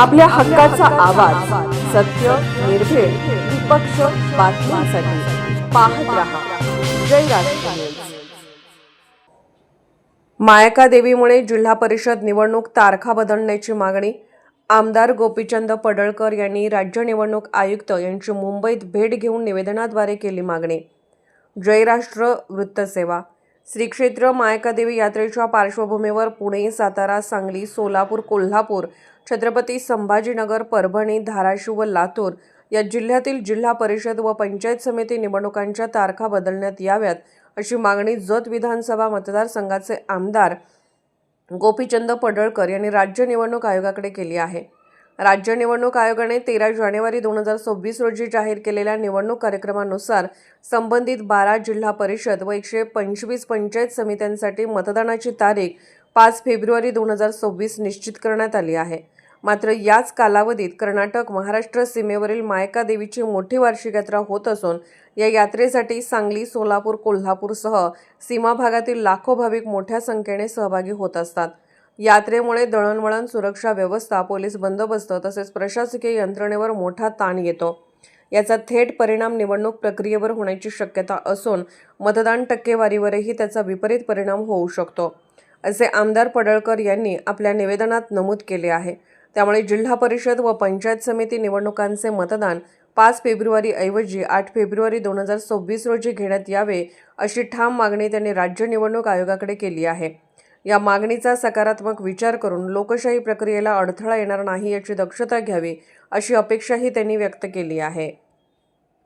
आपल्या हक्काचा आवाज सत्य निर्भेळ निपक्ष बातम्यांसाठी पाहत राहा. जय राष्ट्र मायका देवीमुळे जिल्हा परिषद निवडणूक तारखा बदलण्याची मागणी आमदार गोपीचंद पडळकर यांनी राज्य निवडणूक आयुक्त यांची मुंबईत भेट घेऊन निवेदनाद्वारे केली मागणी. जयराष्ट्र वृत्तसेवा श्री क्षेत्र मायकादेवी यात्रेच्या पार्श्वभूमीवर पुणे सातारा सांगली सोलापूर कोल्हापूर छत्रपती संभाजीनगर परभणी धाराशिव व लातूर या जिल्ह्यातील जिल्हा परिषद व पंचायत समिती निवडणुकांच्या तारखा बदलण्यात याव्यात अशी मागणी जत विधानसभा मतदारसंघाचे आमदार गोपीचंद पडळकर यांनी राज्य निवडणूक आयोगाकडे केली आहे. राज्य निवडणूक आयोगाने तेरा जानेवारी दोन हजार सव्वीस रोजी जाहीर केलेल्या निवडणूक कार्यक्रमानुसार संबंधित बारा जिल्हा परिषद व एकशे पंचवीस पंचायत समित्यांसाठी मतदानाची तारीख पाच फेब्रुवारी दोन हजार सव्वीस निश्चित करण्यात आली आहे. मात्र याच कालावधीत कर्नाटक महाराष्ट्र सीमेवरील मायका देवीची मोठी वार्षिक यात्रा होत असून या यात्रेसाठी सांगली सोलापूर कोल्हापूरसह सीमा भागातील लाखो भाविक मोठ्या संख्येने सहभागी होत असतात. यात्रेमुळे दळणवळण सुरक्षा व्यवस्था पोलीस बंदोबस्त तसेच प्रशासकीय यंत्रणेवर मोठा ताण येतो. याचा थेट परिणाम निवडणूक प्रक्रियेवर होण्याची शक्यता असून मतदान टक्केवारीवरही त्याचा विपरीत परिणाम होऊ शकतो असे आमदार पडळकर यांनी आपल्या निवेदनात नमूद केले आहे. त्यामुळे जिल्हा परिषद व पंचायत समिती निवडणुकांचे मतदान पाच फेब्रुवारी ऐवजी आठ फेब्रुवारी दोन हजार सव्वीस रोजी घेण्यात यावे अशी ठाम मागणी त्यांनी राज्य निवडणूक आयोगाकडे केली आहे. या मागणीचा सकारात्मक विचार करून लोकशाही प्रक्रियेला अडथळा येणार नाही याची दक्षता घ्यावी अशी अपेक्षाही त्यांनी व्यक्त केली आहे.